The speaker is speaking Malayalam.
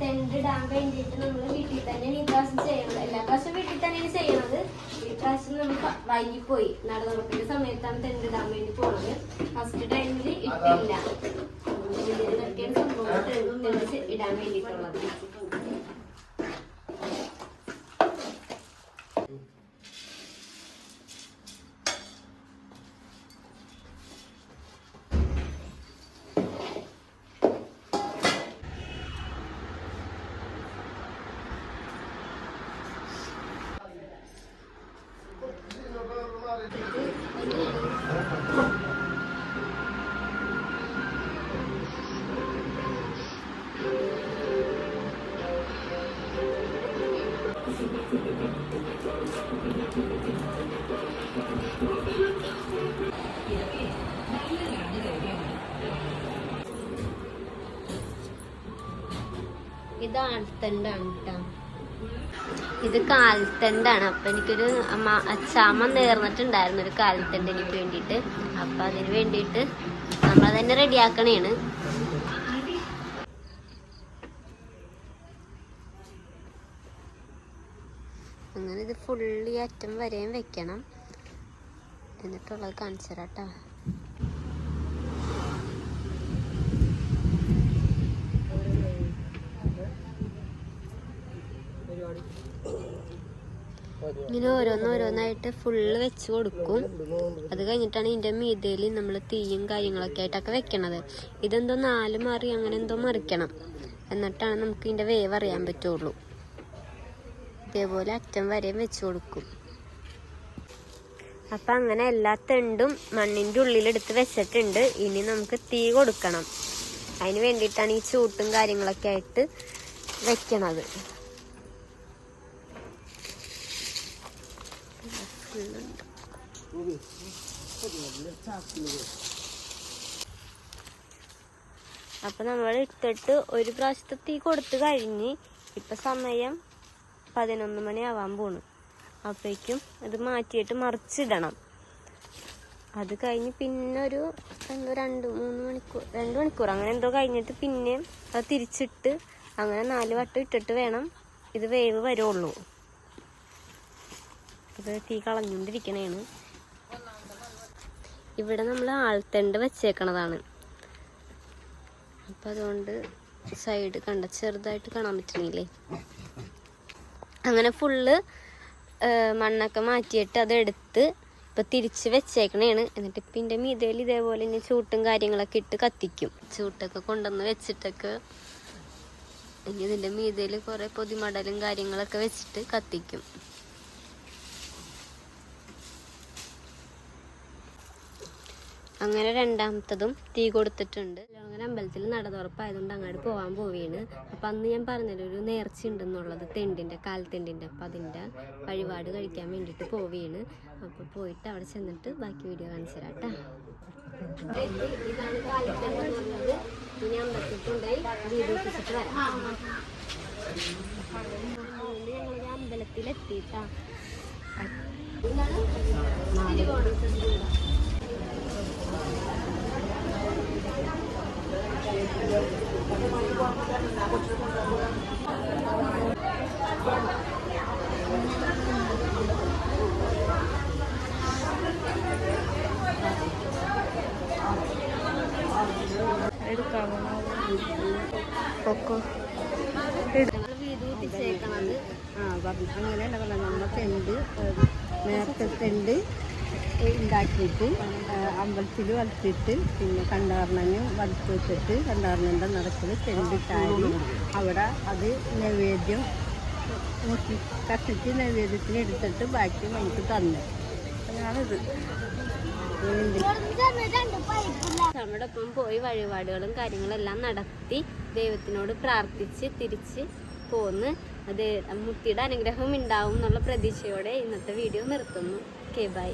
ടെന്റ് ഇടാൻ വേണ്ടിയിട്ട് നമ്മൾ വീട്ടിൽ തന്നെയാണ് ഈ പ്രാവശ്യം ചെയ്യണത്? എല്ലാ പ്രാവശ്യം വീട്ടിൽ തന്നെയാണ് ചെയ്യണത്. ഈ പ്രാവശ്യം നമ്മൾ വൈകിപ്പോയി. നടന്നുറപ്പിന്റെ സമയത്താണ് ടെന്റ് ഇടാൻ വേണ്ടി പോണത്. ഫസ്റ്റ് ടൈമിൽ ഇട്ടില്ല. ഇതൊക്കെയാണ് സംഭവം. ടെന്റ് ഇടാൻ വേണ്ടിയിട്ടുള്ളത്. ഇത് ആൽത്തണ്ടാണ് ഇത് കാൽത്തണ്ടാണ്. അപ്പൊ എനിക്കൊരു അമ്മ നേർന്നിട്ടുണ്ടായിരുന്നു ഒരു കാൽത്തണ്ട് എനിക്ക് വേണ്ടിയിട്ട്. അപ്പൊ അതിന് വേണ്ടിയിട്ട് നമ്മൾ തന്നെ റെഡിയാക്കണേണ്. അങ്ങനെ ഇത് ഫുള്ളി അറ്റം വരെയും വെക്കണം. എന്നിട്ടുള്ളത് കാണിച്ചു തരാം കേട്ടോ. ഇങ്ങനെ ഓരോന്നോരോന്നായിട്ട് ഫുള്ള് വെച്ച് കൊടുക്കും. അത് കഴിഞ്ഞിട്ടാണ് ഇതിന്റെ മീതയിൽ നമ്മൾ തീയും കാര്യങ്ങളൊക്കെ ആയിട്ടൊക്കെ വെക്കണത്. ഇതെന്തോ നാല് മറി അങ്ങനെ എന്തോ മറിക്കണം. എന്നിട്ടാണ് നമുക്ക് ഇതിന്റെ വേവ് അറിയാൻ പറ്റുള്ളൂ. ഇതേപോലെ അറ്റം വരെയും വെച്ച് കൊടുക്കും. അപ്പൊ അങ്ങനെ എല്ലാ തെണ്ടും മണ്ണിന്റെ ഉള്ളിലെടുത്ത് വെച്ചിട്ടുണ്ട്. ഇനി നമുക്ക് തീ കൊടുക്കണം. അതിന് വേണ്ടിയിട്ടാണ് ഈ ചൂട്ടും കാര്യങ്ങളൊക്കെ ആയിട്ട് വെക്കണത്. അപ്പൊ നമ്മൾ ഇട്ടിട്ട് ഒരു പ്രാവശ്യത്തെ തീ കൊടുത്തു കഴിഞ്ഞ് ഇപ്പൊ സമയം പതിനൊന്ന് മണി പോണു. അപ്പോഴേക്കും അത് മാറ്റിയിട്ട് മറിച്ചിടണം. അത് കഴിഞ്ഞ് പിന്നെ ഒരു എന്തോ രണ്ട് മൂന്ന് മണിക്കൂർ രണ്ട് മണിക്കൂർ അങ്ങനെ എന്തോ കഴിഞ്ഞിട്ട് പിന്നെ അത് തിരിച്ചിട്ട് അങ്ങനെ നാല് വട്ടം ഇട്ടിട്ട് വേണം ഇത് വേവ് വരുള്ളൂ. ഇത് തീ കളഞ്ഞുകൊണ്ടിരിക്കണേണ്. ഇവിടെ നമ്മൾ ആൾത്തണ്ട് വെച്ചേക്കണതാണ്. അപ്പം അതുകൊണ്ട് സൈഡ് കണ്ട ചെറുതായിട്ട് കാണാൻ പറ്റണില്ലേ അങ്ങനെ ഫുള്ള് മണ്ണൊക്കെ മാറ്റിയിട്ട് അതെടുത്ത് ഇപ്പം തിരിച്ച് വെച്ചേക്കണേണ്. എന്നിട്ട് ഇപ്പം ഇതിന്റെ മീതയിൽ ഇതേപോലെ ഇനി ചൂട്ടും കാര്യങ്ങളൊക്കെ ഇട്ട് കത്തിക്കും. ചൂട്ടൊക്കെ കൊണ്ടുവന്ന് വെച്ചിട്ടൊക്കെ ഇനി ഇതിന്റെ മീതയിൽ കുറേ പൊതിമടലും കാര്യങ്ങളൊക്കെ വെച്ചിട്ട് കത്തിക്കും. അങ്ങനെ രണ്ടാമത്തതും തീ കൊടുത്തിട്ടുണ്ട്. അങ്ങനെ അമ്പലത്തിൽ നട തുറപ്പായതുകൊണ്ട് അങ്ങോട്ട് പോകാൻ പോവുകയാണ്. അപ്പം അന്ന് ഞാൻ പറഞ്ഞല്ലോ ഒരു നേർച്ച ഉണ്ടെന്നുള്ളത് തെണ്ടിന്റെ കാൽത്തെണ്ടിന്റെ അപ്പം അതിന്റെ വഴിപാട് കഴിക്കാൻ വേണ്ടിയിട്ട് പോവുകയാണ്. അപ്പോൾ പോയിട്ട് അവിടെ ചെന്നിട്ട് ബാക്കി വീഡിയോ കാണിച്ചു തരാം കേട്ടോ. ഇതാണ് കാലിത്തെണ്ട് എന്ന് പറയുന്നത് ഇനി അമ്പലത്തിൽ കൊണ്ടുപോയി വീതിപ്പിച്ചിട്ട് വരാം. അതുകൊണ്ട് ഞങ്ങളൊരു അമ്പലത്തിലെത്തിയിട്ടാ. ഇതാണ് തിരുവോണം പൊക്കോ ഞങ്ങൾ വീട് കൂട്ടിച്ചേക്കണത് ആ പറഞ്ഞു അങ്ങനെയല്ല പറഞ്ഞത് നമ്മൾ തെണ്ട് ഏഹ്, നേരത്തെ തെണ്ട് ഉണ്ടാക്കിയിട്ട് അമ്പലത്തിൽ വളർത്തിയിട്ട് പിന്നെ കണ്ടാർണനും വറുത്ത് വെച്ചിട്ട് കണ്ടാർണന്റെ നടക്കിൽ തെണ്ടിട്ടാടി അവിടെ അത് നൈവേദ്യം മുട്ടി കത്തിച്ച് നൈവേദ്യത്തിന് എടുത്തിട്ട് ബാക്കി നമുക്ക് തന്നു. അതാണിത്. നമ്മുടെ ഒപ്പം പോയി വഴിപാടുകളും കാര്യങ്ങളെല്ലാം നടത്തി ദൈവത്തിനോട് പ്രാർത്ഥിച്ച് തിരിച്ച് പോന്ന് അത് മുത്തിയുടെ അനുഗ്രഹം ഉണ്ടാവും എന്നുള്ള പ്രതീക്ഷയോടെ ഇന്നത്തെ വീഡിയോ നിർത്തുന്നു. Okay bye.